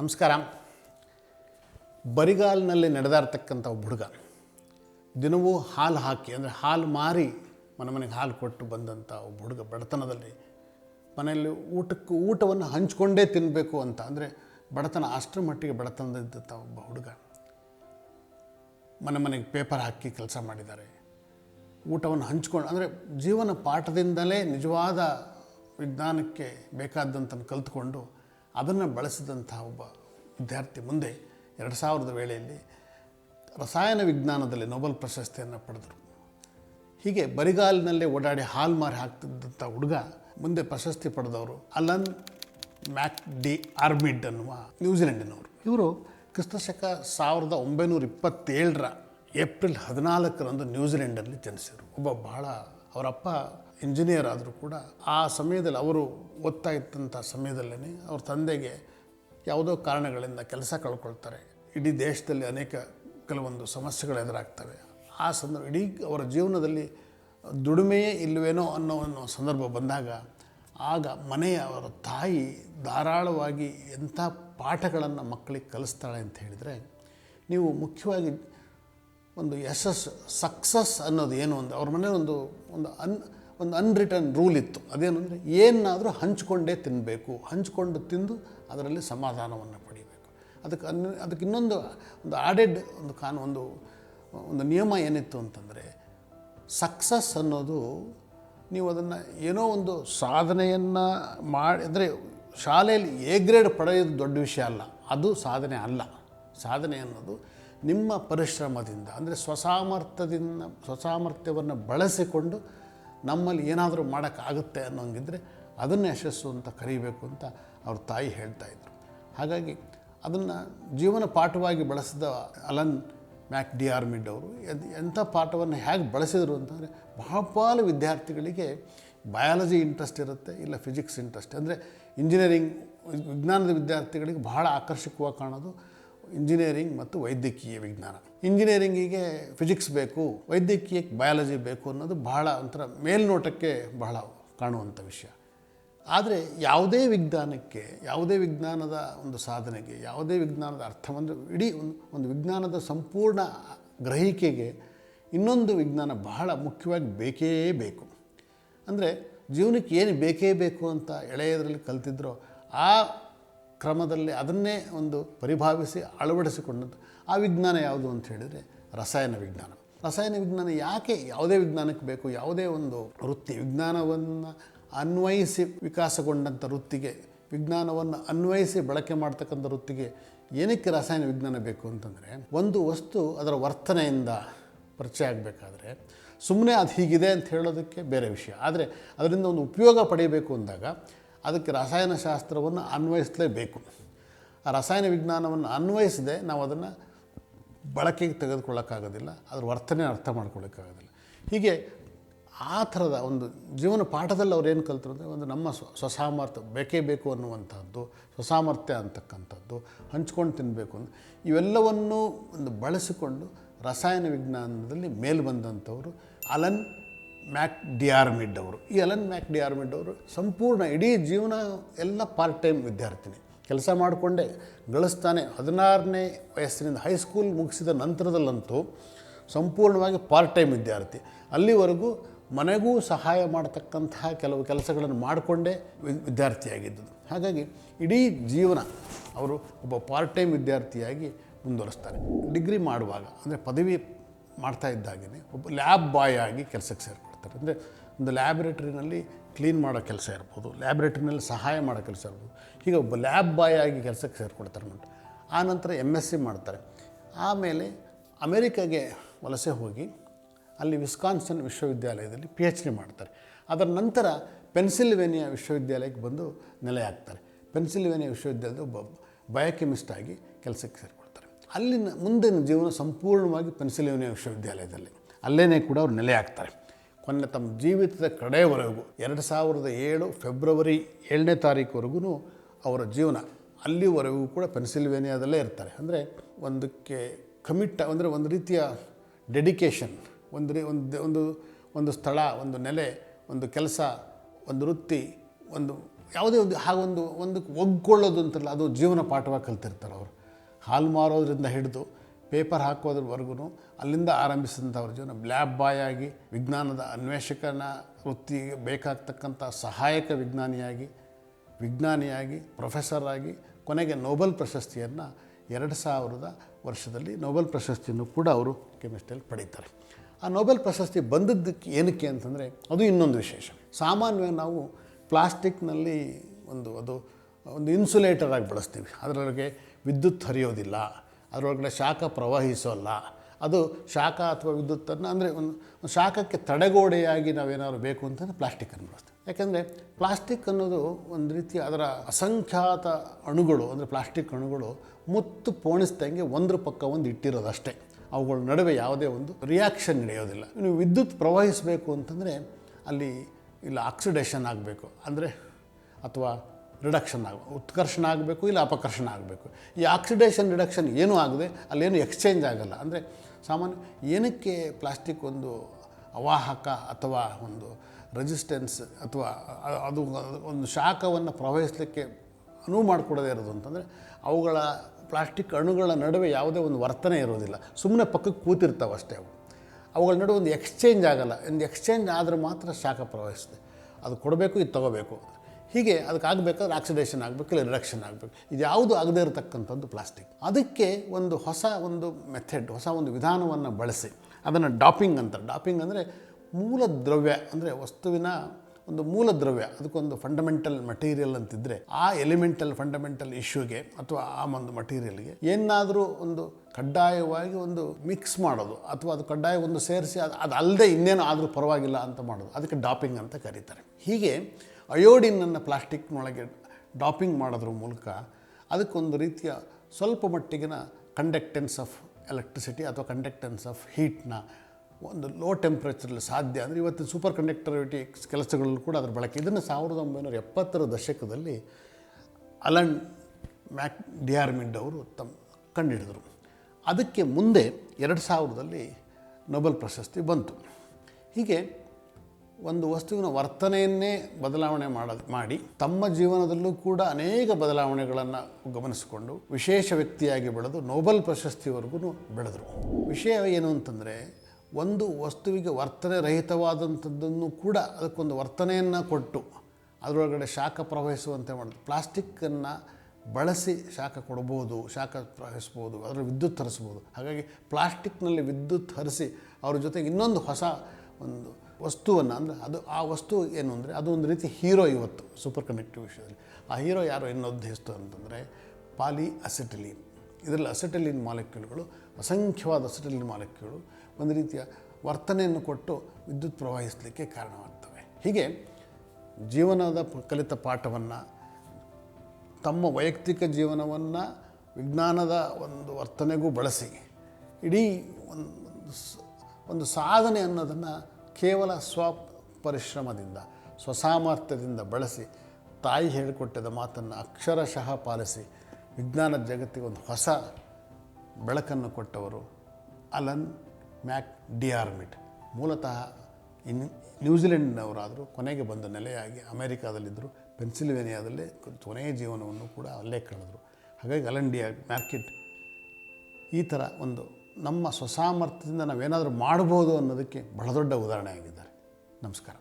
ನಮಸ್ಕಾರ. ಬರಿಗಾಲಿನಲ್ಲಿ ನಡೆದಾಡ್ತಕ್ಕಂಥ ಒಬ್ಬ ಹುಡುಗ, ದಿನವೂ ಹಾಲು ಹಾಕಿ, ಅಂದರೆ ಹಾಲು ಮಾರಿ ಮನೆ ಮನೆಗೆ ಹಾಲು ಕೊಟ್ಟು ಬಂದಂಥ ಒಬ್ಬ ಹುಡುಗ ಬಡತನದಲ್ಲಿ, ಮನೆಯಲ್ಲಿ ಊಟಕ್ಕೆ, ಊಟವನ್ನು ಹಂಚಿಕೊಂಡೇ ತಿನ್ನಬೇಕು ಅಂತ, ಅಂದರೆ ಬಡತನ ಅಷ್ಟರ ಮಟ್ಟಿಗೆ ಬಡತನದಿದ್ದಂಥ ಒಬ್ಬ ಹುಡುಗ ಮನೆ ಮನೆಗೆ ಪೇಪರ್ ಹಾಕಿ ಕೆಲಸ ಮಾಡಿದ್ದಾರೆ. ಊಟವನ್ನು ಹಂಚ್ಕೊಂಡು, ಅಂದರೆ ಜೀವನ ಪಾಠದಿಂದಲೇ ನಿಜವಾದ ವಿಜ್ಞಾನಕ್ಕೆ ಬೇಕಾದಂಥ ಕಲ್ತ್ಕೊಂಡು ಅದನ್ನು ಬಳಸಿದಂಥ ಒಬ್ಬ ವಿದ್ಯಾರ್ಥಿ ಮುಂದೆ ಎರಡು ಸಾವಿರದ ವೇಳೆಯಲ್ಲಿ ರಸಾಯನ ವಿಜ್ಞಾನದಲ್ಲಿ ನೊಬೆಲ್ ಪ್ರಶಸ್ತಿಯನ್ನು ಪಡೆದರು. ಹೀಗೆ ಬರಿಗಾಲಿನಲ್ಲೇ ಓಡಾಡಿ ಹಾಲು ಮಾರಿ ಹಾಕ್ತಿದ್ದಂಥ ಹುಡುಗ ಮುಂದೆ ಪ್ರಶಸ್ತಿ ಪಡೆದವರು ಅಲನ್ ಮ್ಯಾಕ್ ಡಿ ಆರ್ಮಿಡ್ ಅನ್ನುವ ನ್ಯೂಜಿಲೆಂಡಿನವರು. ಇವರು ಕ್ರಿಸ್ತಶಕ ಸಾವಿರದ ಒಂಬೈನೂರ ಇಪ್ಪತ್ತೇಳರ ಏಪ್ರಿಲ್ ಹದಿನಾಲ್ಕರಂದು ನ್ಯೂಜಿಲೆಂಡಲ್ಲಿ ಜನಿಸಿದರು. ಒಬ್ಬ ಬಹಳ, ಅವರಪ್ಪ ಇಂಜಿನಿಯರ್ ಆದರೂ ಕೂಡ ಆ ಸಮಯದಲ್ಲಿ ಅವರು ಓದ್ತಾ ಇದ್ದಂಥ ಸಮಯದಲ್ಲೇ ಅವ್ರ ತಂದೆಗೆ ಯಾವುದೋ ಕಾರಣಗಳಿಂದ ಕೆಲಸ ಕಳ್ಕೊಳ್ತಾರೆ. ಇಡೀ ದೇಶದಲ್ಲಿ ಅನೇಕ ಕೆಲವೊಂದು ಸಮಸ್ಯೆಗಳು ಎದುರಾಗ್ತವೆ. ಆ ಸಂದರ್ಭ ಇಡೀ ಅವರ ಜೀವನದಲ್ಲಿ ದುಡಿಮೆಯೇ ಇಲ್ಲವೇನೋ ಅನ್ನೋ ಅನ್ನೋ ಸಂದರ್ಭ ಬಂದಾಗ ಆಗ ಮನೆಯ ಅವರ ತಾಯಿ ಧಾರಾಳವಾಗಿ ಎಂಥ ಪಾಠಗಳನ್ನು ಮಕ್ಕಳಿಗೆ ಕಲಿಸ್ತಾಳೆ ಅಂತ ಹೇಳಿದರೆ, ನೀವು ಮುಖ್ಯವಾಗಿ ಒಂದು ಯಶಸ್ಸು ಸಕ್ಸಸ್ ಅನ್ನೋದು ಏನು ಒಂದು ಅವ್ರ ಮನೆ ಒಂದು ಒಂದು ಅನ್ ಒಂದು ಅನ್ರಿಟರ್ನ್ ರೂಲ್ ಇತ್ತು. ಅದೇನು ಅಂದರೆ ಏನಾದರೂ ಹಂಚಿಕೊಂಡೇ ತಿನ್ನಬೇಕು ಹಂಚ್ಕೊಂಡು ತಿಂದು ಅದರಲ್ಲಿ ಸಮಾಧಾನವನ್ನು ಪಡಿಬೇಕು. ಅದಕ್ಕೆ ಅನ್ ಅದಕ್ಕೆ ಇನ್ನೊಂದು, ಒಂದು ಆಡೆಡ್ ಒಂದು ಕಾನು, ಒಂದು ಒಂದು ನಿಯಮ ಏನಿತ್ತು ಅಂತಂದರೆ ಸಕ್ಸಸ್ ಅನ್ನೋದು ನೀವು ಅದನ್ನು ಏನೋ ಒಂದು ಸಾಧನೆಯನ್ನು ಮಾಡಿ, ಅಂದರೆ ಶಾಲೆಯಲ್ಲಿ ಎ ಗ್ರೇಡ್ ಪಡೆಯೋದು ದೊಡ್ಡ ವಿಷಯ ಅಲ್ಲ. ಅದು ಸಾಧನೆ ಅಲ್ಲ. ಸಾಧನೆ ಅನ್ನೋದು ನಿಮ್ಮ ಪರಿಶ್ರಮದಿಂದ, ಅಂದರೆ ಸ್ವಸಾಮರ್ಥ್ಯದಿಂದ, ಸ್ವಸಾಮರ್ಥ್ಯವನ್ನು ಬಳಸಿಕೊಂಡು ನಮ್ಮಲ್ಲಿ ಏನಾದರೂ ಮಾಡೋಕ್ಕಾಗುತ್ತೆ ಅನ್ನೋಂಗಿದ್ರೆ ಅದನ್ನು ಯಶಸ್ಸು ಅಂತ ಕರೀಬೇಕು ಅಂತ ಅವ್ರ ತಾಯಿ ಹೇಳ್ತಾ ಇದ್ರು. ಹಾಗಾಗಿ ಅದನ್ನು ಜೀವನ ಪಾಠವಾಗಿ ಬಳಸಿದ ಅಲನ್ ಮ್ಯಾಕ್ ಡಿ ಆರ್ಮಿಡ್ ಅವರು ಎಂಥ ಪಾಠವನ್ನು ಹೇಗೆ ಬಳಸಿದರು ಅಂತಂದರೆ ಬಹಳಪಾಲು ವಿದ್ಯಾರ್ಥಿಗಳಿಗೆ ಬಯಾಲಜಿ ಇಂಟ್ರೆಸ್ಟ್ ಇರುತ್ತೆ, ಇಲ್ಲ ಫಿಸಿಕ್ಸ್ ಇಂಟ್ರೆಸ್ಟ್. ಅಂದರೆ ಇಂಜಿನಿಯರಿಂಗ್, ವಿಜ್ಞಾನದ ವಿದ್ಯಾರ್ಥಿಗಳಿಗೆ ಬಹಳ ಆಕರ್ಷಕವಾಗಿ ಕಾಣೋದು ಇಂಜಿನಿಯರಿಂಗ್ ಮತ್ತು ವೈದ್ಯಕೀಯ ವಿಜ್ಞಾನ. ಇಂಜಿನಿಯರಿಂಗಿಗೆ ಫಿಸಿಕ್ಸ್ ಬೇಕು, ವೈದ್ಯಕೀಯಕ್ಕೆ ಬಯಾಲಜಿ ಬೇಕು ಅನ್ನೋದು ಬಹಳ ಒಂಥರ ಮೇಲ್ನೋಟಕ್ಕೆ ಬಹಳ ಕಾಣುವಂಥ ವಿಷಯ. ಆದರೆ ಯಾವುದೇ ವಿಜ್ಞಾನಕ್ಕೆ, ಯಾವುದೇ ವಿಜ್ಞಾನದ ಒಂದು ಸಾಧನೆಗೆ, ಯಾವುದೇ ವಿಜ್ಞಾನದ ಅರ್ಥವಂದ್ರೆ ಇಡೀ ಒಂದು ಒಂದು ವಿಜ್ಞಾನದ ಸಂಪೂರ್ಣ ಗ್ರಹಿಕೆಗೆ ಇನ್ನೊಂದು ವಿಜ್ಞಾನ ಬಹಳ ಮುಖ್ಯವಾಗಿ ಬೇಕೇ ಬೇಕು. ಅಂದರೆ ಜೀವನಕ್ಕೆ ಏನು ಬೇಕೇ ಬೇಕು ಅಂತ ಎಳೆಯದರಲ್ಲಿ ಕಲ್ತಿದ್ರೋ ಆ ಕ್ರಮದಲ್ಲಿ ಅದನ್ನೇ ಒಂದು ಪರಿಭಾವಿಸಿ ಅಳವಡಿಸಿಕೊಂಡದ್ದು. ಆ ವಿಜ್ಞಾನ ಯಾವುದು ಅಂತ ಹೇಳಿದರೆ ರಸಾಯನ ವಿಜ್ಞಾನ. ರಸಾಯನ ವಿಜ್ಞಾನ ಯಾಕೆ ಯಾವುದೇ ವಿಜ್ಞಾನಕ್ಕೆ ಬೇಕು? ಯಾವುದೇ ಒಂದು ವೃತ್ತಿ, ವಿಜ್ಞಾನವನ್ನು ಅನ್ವಯಿಸಿ ವಿಕಾಸಗೊಂಡಂಥ ವೃತ್ತಿಗೆ, ವಿಜ್ಞಾನವನ್ನು ಅನ್ವಯಿಸಿ ಬಳಕೆ ಮಾಡ್ತಕ್ಕಂಥ ವೃತ್ತಿಗೆ ಏನಕ್ಕೆ ರಸಾಯನ ವಿಜ್ಞಾನ ಬೇಕು ಅಂತಂದರೆ, ಒಂದು ವಸ್ತು ಅದರ ವರ್ತನೆಯಿಂದ ಪರಿಚಯ ಆಗಬೇಕಾದ್ರೆ ಸುಮ್ಮನೆ ಅದು ಹೀಗಿದೆ ಅಂತ ಹೇಳೋದಕ್ಕೆ ಬೇರೆ ವಿಷಯ. ಆದರೆ ಅದರಿಂದ ಒಂದು ಉಪಯೋಗ ಪಡೆಯಬೇಕು ಅಂದಾಗ ಅದಕ್ಕೆ ರಸಾಯನಶಾಸ್ತ್ರವನ್ನು ಅನ್ವಯಿಸಲೇಬೇಕು. ಆ ರಸಾಯನ ವಿಜ್ಞಾನವನ್ನು ಅನ್ವಯಿಸದೆ ನಾವು ಅದನ್ನು ಬಳಕೆಗೆ ತೆಗೆದುಕೊಳ್ಳೋಕ್ಕಾಗೋದಿಲ್ಲ, ಅದರ ವರ್ತನೆ ಅರ್ಥ ಮಾಡ್ಕೊಳ್ಳೋಕ್ಕಾಗೋದಿಲ್ಲ. ಹೀಗೆ ಆ ಥರದ ಒಂದು ಜೀವನ ಪಾಠದಲ್ಲಿ ಅವ್ರು ಏನು ಕಲ್ತರು ಅಂದರೆ ಒಂದು ನಮ್ಮ ಸ್ವ, ಸ್ವಸಾಮರ್ಥ್ಯ, ಬೇಕೇ ಬೇಕು ಅನ್ನುವಂಥದ್ದು, ಸ್ವಸಾಮರ್ಥ್ಯ ಅಂತಕ್ಕಂಥದ್ದು, ಹಂಚ್ಕೊಂಡು ತಿನ್ನಬೇಕು ಅಂತ. ಇವೆಲ್ಲವನ್ನೂ ಒಂದು ಬಳಸಿಕೊಂಡು ರಸಾಯನ ವಿಜ್ಞಾನದಲ್ಲಿ ಮೇಲೆ ಬಂದಂಥವರು ಅಲನ್ ಮ್ಯಾಕ್ ಡಿ ಆರ್ಮಿಡ್ ಅವರು. ಈ ಅಲನ್ ಮ್ಯಾಕ್ ಡಿ ಆರ್ಮಿಡ್ ಅವರು ಸಂಪೂರ್ಣ ಇಡೀ ಜೀವನ ಎಲ್ಲ ಪಾರ್ಟ್ ಟೈಮ್ ವಿದ್ಯಾರ್ಥಿನಿ. ಕೆಲಸ ಮಾಡಿಕೊಂಡೇ, ಗಳಿಸ್ತಾನೆ. ಹದಿನಾರನೇ ವಯಸ್ಸಿನಿಂದ ಹೈಸ್ಕೂಲ್ ಮುಗಿಸಿದ ನಂತರದಲ್ಲಂತೂ ಸಂಪೂರ್ಣವಾಗಿ ಪಾರ್ಟ್ ಟೈಮ್ ವಿದ್ಯಾರ್ಥಿ. ಅಲ್ಲಿವರೆಗೂ ಮನೆಗೂ ಸಹಾಯ ಮಾಡತಕ್ಕಂತಹ ಕೆಲವು ಕೆಲಸಗಳನ್ನು ಮಾಡಿಕೊಂಡೇ ವಿದ್ಯಾರ್ಥಿಯಾಗಿದ್ದು ಹಾಗಾಗಿ ಇಡೀ ಜೀವನ ಅವರು ಒಬ್ಬ ಪಾರ್ಟ್ ಟೈಮ್ ವಿದ್ಯಾರ್ಥಿಯಾಗಿ ಮುಂದುವರಿಸ್ತಾರೆ. ಡಿಗ್ರಿ ಮಾಡುವಾಗ, ಅಂದರೆ ಪದವಿ ಮಾಡ್ತಾ ಇದ್ದಾಗೇ ಒಬ್ಬ ಲ್ಯಾಬ್ ಬಾಯ್ ಆಗಿ ಕೆಲಸಕ್ಕೆ ಸೇರಿಕೊಡ್ತಾರೆ ಅಂದರೆ ಒಂದು ಲ್ಯಾಬ್ರೇಟ್ರಿನಲ್ಲಿ ಕ್ಲೀನ್ ಮಾಡೋ ಕೆಲಸ ಇರ್ಬೋದು, ಲ್ಯಾಬ್ರೇಟ್ರಿನಲ್ಲಿ ಸಹಾಯ ಮಾಡೋ ಕೆಲಸ ಇರ್ಬೋದು. ಹೀಗೆ ಒಬ್ಬ ಲ್ಯಾಬ್ ಬಾಯ್ ಆಗಿ ಕೆಲಸಕ್ಕೆ ಸೇರಿಕೊಡ್ತಾರೆ ಮತ್ತು ಆ ನಂತರ ಎಂ ಎಸ್ ಸಿ ಮಾಡ್ತಾರೆ. ಆಮೇಲೆ ಅಮೇರಿಕಾಗೆ ವಲಸೆ ಹೋಗಿ ಅಲ್ಲಿ ವಿಸ್ಕಾನ್ಸನ್ ವಿಶ್ವವಿದ್ಯಾಲಯದಲ್ಲಿ ಪಿ ಎಚ್ ಡಿ ಮಾಡ್ತಾರೆ. ಅದರ ನಂತರ ಪೆನ್ಸಿಲ್ವೇನಿಯಾ ವಿಶ್ವವಿದ್ಯಾಲಯಕ್ಕೆ ಬಂದು ನೆಲೆಯಾಗ್ತಾರೆ ಪೆನ್ಸಿಲ್ವೇನಿಯಾ ವಿಶ್ವವಿದ್ಯಾಲಯದ ಒಬ್ಬ ಬಯೋಕೆಮಿಸ್ಟ್ ಆಗಿ ಕೆಲಸಕ್ಕೆ ಸೇರಿಕೊಳ್ತಾರೆ ಅಲ್ಲಿನ ಮುಂದಿನ ಜೀವನ ಸಂಪೂರ್ಣವಾಗಿ ಪೆನ್ಸಿಲ್ವೇನಿಯಾ ವಿಶ್ವವಿದ್ಯಾಲಯದಲ್ಲಿ. ಅಲ್ಲೇ ಕೂಡ ಅವ್ರು ನೆಲೆ ಕೊನೆ ತಮ್ಮ ಜೀವಿತದ ಕಡೆಯವರೆಗೂ ಎರಡು ಸಾವಿರದ ಏಳು ಫೆಬ್ರವರಿ ಏಳನೇ ತಾರೀಕುವರೆಗೂ ಅವರ ಜೀವನ ಅಲ್ಲಿವರೆಗೂ ಕೂಡ ಪೆನ್ಸಿಲ್ವೇನಿಯಾದಲ್ಲೇ ಇರ್ತಾರೆ. ಅಂದರೆ ಒಂದಕ್ಕೆ ಕಮಿಟ್ ಅಂದರೆ ಒಂದು ರೀತಿಯ ಡೆಡಿಕೇಶನ್ ಒಂದು ರೀ, ಒಂದು ಒಂದು ಒಂದು ಸ್ಥಳ, ಒಂದು ನೆಲೆ, ಒಂದು ಕೆಲಸ, ಒಂದು ವೃತ್ತಿ, ಒಂದು ಯಾವುದೇ ಒಂದು ಹಾಗೊಂದು ಒಂದು ಒಗ್ಗೊಳ್ಳೋದು ಅಂತಲ್ಲ, ಅದು ಜೀವನ ಪಾಠವಾಗಿ ಕಲ್ತಿರ್ತಾರೆ ಅವರು. ಹಾಲು ಮಾರೋದ್ರಿಂದ ಹಿಡಿದು ಪೇಪರ್ ಹಾಕೋದ್ರವರೆಗೂ ಅಲ್ಲಿಂದ ಆರಂಭಿಸಿದಂಥವ್ರ ಜೀವನ. ಲ್ಯಾಬ್ ಬಾಯ್ ಆಗಿ ವಿಜ್ಞಾನದ ಅನ್ವೇಷಕನ ವೃತ್ತಿಗೆ ಬೇಕಾಗ್ತಕ್ಕಂಥ ಸಹಾಯಕ ವಿಜ್ಞಾನಿಯಾಗಿ ವಿಜ್ಞಾನಿಯಾಗಿ, ಪ್ರೊಫೆಸರ್ ಆಗಿ ಕೊನೆಗೆ ನೊಬೆಲ್ ಪ್ರಶಸ್ತಿಯನ್ನು ಎರಡು ಸಾವಿರದ ವರ್ಷದಲ್ಲಿ ನೊಬೆಲ್ ಪ್ರಶಸ್ತಿಯನ್ನು ಕೂಡ ಅವರು ಕೆಮಿಸ್ಟ್ರಿಯಲ್ಲಿ ಪಡೀತಾರೆ. ಆ ನೊಬೆಲ್ ಪ್ರಶಸ್ತಿ ಬಂದದ್ದಕ್ಕೆ ಏನಕ್ಕೆ ಅಂತಂದರೆ ಅದು ಇನ್ನೊಂದು ವಿಶೇಷ. ಸಾಮಾನ್ಯವಾಗಿ ನಾವು ಪ್ಲಾಸ್ಟಿಕ್ನಲ್ಲಿ ಒಂದು ಅದು, ಒಂದು ಇನ್ಸುಲೇಟರ್ ಆಗಿ ಬಳಸ್ತೀವಿ. ಅದರೊಳಗೆ ವಿದ್ಯುತ್ ಹರಿಯೋದಿಲ್ಲ. ಅದರೊಳಗಡೆ ಶಾಖ ಪ್ರವಹಿಸೋಲ್ಲ. ಅದು ಶಾಖ ಅಥವಾ ವಿದ್ಯುತ್ತನ್ನು ಅಂದರೆ ಒಂದು ಶಾಖಕ್ಕೆ ತಡೆಗೋಡೆಯಾಗಿ ನಾವೇನಾದ್ರು ಬೇಕು ಅಂತಂದರೆ ಪ್ಲಾಸ್ಟಿಕ್ಕನ್ನು ಬಳಸ್ತೀವಿ. ಯಾಕೆಂದರೆ ಪ್ಲಾಸ್ಟಿಕ್ ಅನ್ನೋದು ಒಂದು ರೀತಿ ಅದರ ಅಸಂಖ್ಯಾತ ಅಣುಗಳು, ಅಂದರೆ ಪ್ಲಾಸ್ಟಿಕ್ ಅಣುಗಳು ಮುತ್ತು ಪೋಣಿಸ್ದಂಗೆ ಒಂದ್ರ ಪಕ್ಕ ಒಂದು ಇಟ್ಟಿರೋದಷ್ಟೇ. ಅವುಗಳ ನಡುವೆ ಯಾವುದೇ ಒಂದು ರಿಯಾಕ್ಷನ್ ನಡೆಯೋದಿಲ್ಲ. ನೀವು ವಿದ್ಯುತ್ ಪ್ರವಹಿಸಬೇಕು ಅಂತಂದರೆ ಅಲ್ಲಿ ಇಲ್ಲ ಆಕ್ಸಿಡೇಷನ್ ಆಗಬೇಕು. ಅಂದರೆ ಅಥವಾ ರಿಡಕ್ಷನ್ ಆಗ, ಉತ್ಕರ್ಷಣ ಆಗಬೇಕು ಇಲ್ಲ ಅಪಕರ್ಷಣ ಆಗಬೇಕು. ಈ ಆಕ್ಸಿಡೇಷನ್ ರಿಡಕ್ಷನ್ ಏನೂ ಆಗದೆ, ಅಲ್ಲೇನು ಎಕ್ಸ್ಚೇಂಜ್ ಆಗಲ್ಲ. ಅಂದರೆ ಸಾಮಾನ್ಯ, ಏನಕ್ಕೆ ಪ್ಲಾಸ್ಟಿಕ್ ಒಂದು ಅವಾಹಕ ಅಥವಾ ಒಂದು ರೆಸಿಸ್ಟೆನ್ಸ್ ಅಥವಾ ಅದು ಒಂದು ಶಾಖವನ್ನು ಪ್ರವಹಿಸಲಿಕ್ಕೆ ಅನುವು ಮಾಡಿಕೊಡದೇ ಇರೋದು ಅಂತಂದರೆ, ಅವುಗಳ ಪ್ಲಾಸ್ಟಿಕ್ ಅಣುಗಳ ನಡುವೆ ಯಾವುದೇ ಒಂದು ವರ್ತನೆ ಇರೋದಿಲ್ಲ. ಸುಮ್ಮನೆ ಪಕ್ಕಕ್ಕೆ ಕೂತಿರ್ತಾವೆ ಅಷ್ಟೇ ಅವು. ಅವುಗಳ ನಡುವೆ ಒಂದು ಎಕ್ಸ್ಚೇಂಜ್ ಆಗಲ್ಲ. ಒಂದು ಎಕ್ಸ್ಚೇಂಜ್ ಆದರೆ ಮಾತ್ರ ಶಾಖ ಪ್ರವಹಿಸುತ್ತೆ. ಅದು ಕೊಡಬೇಕು, ಇದು ತೊಗೋಬೇಕು. ಹೀಗೆ ಅದಕ್ಕೆ ಆಗಬೇಕಾದ್ರೆ ಆಕ್ಸಿಡೇಷನ್ ಆಗಬೇಕು, ಇಲ್ಲ ರಿಡಕ್ಷನ್ ಆಗಬೇಕು. ಇದು ಯಾವುದು ಆಗದೇ ಇರತಕ್ಕಂಥದ್ದು ಪ್ಲಾಸ್ಟಿಕ್ ಅದಕ್ಕೆ ಒಂದು ಹೊಸ ಒಂದು ಮೆಥಡ್ ಹೊಸ ಒಂದು ವಿಧಾನವನ್ನು ಬಳಸಿ. ಅದನ್ನು ಡಾಪಿಂಗ್ ಅಂತಾರೆ. ಡಾಪಿಂಗ್ ಅಂದರೆ ಮೂಲ ದ್ರವ್ಯ, ಅಂದರೆ ವಸ್ತುವಿನ ಒಂದು ಮೂಲ ದ್ರವ್ಯ, ಅದಕ್ಕೊಂದು ಫಂಡಮೆಂಟಲ್ ಮಟೀರಿಯಲ್ ಅಂತಿದ್ದರೆ ಆ ಎಲಿಮೆಂಟಲ್ ಫಂಡಮೆಂಟಲ್ ಇಶ್ಯೂಗೆ ಅಥವಾ ಆ ಒಂದು ಮಟೀರಿಯಲ್ಗೆ ಏನಾದರೂ ಒಂದು ಕಡ್ಡಾಯವಾಗಿ ಒಂದು ಮಿಕ್ಸ್ ಮಾಡೋದು, ಅಥವಾ ಅದು ಕಡ್ಡಾಯ ಒಂದು ಸೇರಿಸಿ ಅದು ಅದು ಅಲ್ಲದೆ ಇನ್ನೇನು ಆದರೂ ಪರವಾಗಿಲ್ಲ ಅಂತ ಮಾಡೋದು. ಅದಕ್ಕೆ ಡಾಪಿಂಗ್ ಅಂತ ಕರೀತಾರೆ. ಹೀಗೆ ಅಯೋಡಿನನ್ನು ಪ್ಲಾಸ್ಟಿಕ್ನೊಳಗೆ ಡಾಪಿಂಗ್ ಮಾಡೋದ್ರ ಮೂಲಕ ಅದಕ್ಕೊಂದು ರೀತಿಯ ಸ್ವಲ್ಪ ಮಟ್ಟಿಗಿನ ಕಂಡಕ್ಟೆನ್ಸ್ ಆಫ್ ಎಲೆಕ್ಟ್ರಿಸಿಟಿ ಅಥವಾ ಕಂಡಕ್ಟೆನ್ಸ್ ಆಫ್ ಹೀಟ್ನ ಒಂದು ಲೋ ಟೆಂಪ್ರೇಚರಲ್ಲಿ ಸಾಧ್ಯ. ಅಂದರೆ ಇವತ್ತಿನ ಸೂಪರ್ ಕಂಡಕ್ಟರಿಟಿ ಕೆಲಸಗಳಲ್ಲೂ ಕೂಡ ಅದರ ಬಳಕೆ. ಇದನ್ನು ಸಾವಿರದ ಒಂಬೈನೂರ ಎಪ್ಪತ್ತರ ದಶಕದಲ್ಲಿ ಅಲನ್ ಮ್ಯಾಕ್ ಡಿಯಾರ್ಮಿಡ್ ಅವರು ತಮ್ಮ ಕಂಡುಹಿಡಿದರು ಅದಕ್ಕೆ ಮುಂದೆ ಎರಡು ಸಾವಿರದಲ್ಲಿ ನೊಬೆಲ್ ಪ್ರಶಸ್ತಿ ಬಂತು. ಹೀಗೆ ಒಂದು ವಸ್ತುವಿನ ವರ್ತನೆಯನ್ನೇ ಬದಲಾವಣೆ ಮಾಡ, ಮಾಡಿ ತಮ್ಮ ಜೀವನದಲ್ಲೂ ಕೂಡ ಅನೇಕ ಬದಲಾವಣೆಗಳನ್ನು ಗಮನಿಸಿಕೊಂಡು ವಿಶೇಷ ವ್ಯಕ್ತಿಯಾಗಿ ಬೆಳೆದು ನೋಬೆಲ್ ಪ್ರಶಸ್ತಿವರೆಗೂ ಬೆಳೆದರು. ವಿಷಯ ಏನು ಅಂತಂದರೆ ಒಂದು ವಸ್ತುವಿಗೆ ವರ್ತನೆ ರಹಿತವಾದಂಥದ್ದನ್ನು ಕೂಡ ಅದಕ್ಕೊಂದು ವರ್ತನೆಯನ್ನು ಕೊಟ್ಟು ಅದರೊಳಗಡೆ ಶಾಖ ಪ್ರವಹಿಸುವಂತೆ ಮಾಡೋದು ಪ್ಲಾಸ್ಟಿಕ್ಕನ್ನು ಬಳಸಿ ಶಾಖ ಕೊಡ್ಬೋದು, ಶಾಖ ಪ್ರವಹಿಸ್ಬೋದು, ಅದರ ವಿದ್ಯುತ್ ಹರಿಸ್ಬೋದು. ಹಾಗಾಗಿ ಪ್ಲಾಸ್ಟಿಕ್ನಲ್ಲಿ ವಿದ್ಯುತ್ ಹರಿಸಿ ಅವ್ರ ಜೊತೆಗೆ ಇನ್ನೊಂದು ಹೊಸ ಒಂದು ವಸ್ತುವನ್ನು ಅಂದರೆ ಅದು ಆ ವಸ್ತು ಏನು ಅಂದರೆ ಅದು ಒಂದು ರೀತಿ ಹೀರೋ ಇವತ್ತು ಸೂಪರ್ ಕಂಡಕ್ಟಿವ್ ವಿಷಯದಲ್ಲಿ. ಆ ಹೀರೋ ಯಾರು ಏನು ಉದ್ದೇಶಿಸ್ತು ಅಂತಂದರೆ ಪಾಲಿ ಅಸೆಟಲಿನ್ ಇದರಲ್ಲಿ ಅಸೆಟಿಲಿನ್ ಮಾಲಿಕ್ಯೂಲ್ಗಳು, ಅಸಂಖ್ಯವಾದ ಅಸೆಟಿಲಿನ್ ಮಾಲಿಕ್ಯೂಲ್ ಒಂದು ರೀತಿಯ ವರ್ತನೆಯನ್ನು ಕೊಟ್ಟು ವಿದ್ಯುತ್ ಪ್ರವಹಿಸಲಿಕ್ಕೆ ಕಾರಣವಾಗ್ತವೆ. ಹೀಗೆ ಜೀವನದ ಕಲಿತ ಪಾಠವನ್ನು, ತಮ್ಮ ವೈಯಕ್ತಿಕ ಜೀವನವನ್ನು, ವಿಜ್ಞಾನದ ಒಂದು ವರ್ತನೆಗೂ ಬಳಸಿ, ಇಡೀ ಒಂದು ಒಂದು ಸಾಧನೆ ಅನ್ನೋದನ್ನು ಕೇವಲ ಸ್ವ ಪರಿಶ್ರಮದಿಂದ ಸ್ವಸಾಮರ್ಥ್ಯದಿಂದ ಬಳಸಿ, ತಾಯಿ ಹೇಳಿಕೊಟ್ಟಿದ ಮಾತನ್ನು ಅಕ್ಷರಶಃ ಪಾಲಿಸಿ ವಿಜ್ಞಾನದ ಜಗತ್ತಿಗೆ ಒಂದು ಹೊಸ ಬೆಳಕನ್ನು ಕೊಟ್ಟವರು ಅಲನ್ ಮ್ಯಾಕ್ ಡಿಯಾರ್ಮಿಟ್ ಮೂಲತಃ ಇನ್ ನ್ಯೂಜಿಲೆಂಡ್ನವರಾದರೂ ಕೊನೆಗೆ ಬಂದ ನೆಲೆಯಾಗಿ ಅಮೇರಿಕಾದಲ್ಲಿದ್ದರು, ಪೆನ್ಸಿಲ್ವೇನಿಯಾದಲ್ಲೇ ಕೊನೆಯ ಜೀವನವನ್ನು ಕೂಡ ಅಲ್ಲೇ ಕಳೆದರು. ಹಾಗಾಗಿ ಅಲನ್ ಡಿಯಾರ್ ಮ್ಯಾರ್ಕಿಟ್ ಈ ಥರ ಒಂದು ನಮ್ಮ ಸ್ವಸಾಮರ್ಥ್ಯದಿಂದ ನಾವೇನಾದರೂ ಮಾಡ್ಬೋದು ಅನ್ನೋದಕ್ಕೆ ಬಹಳ ದೊಡ್ಡ ಉದಾಹರಣೆ ಆಗಿದ್ದಾರೆ. ನಮಸ್ಕಾರ.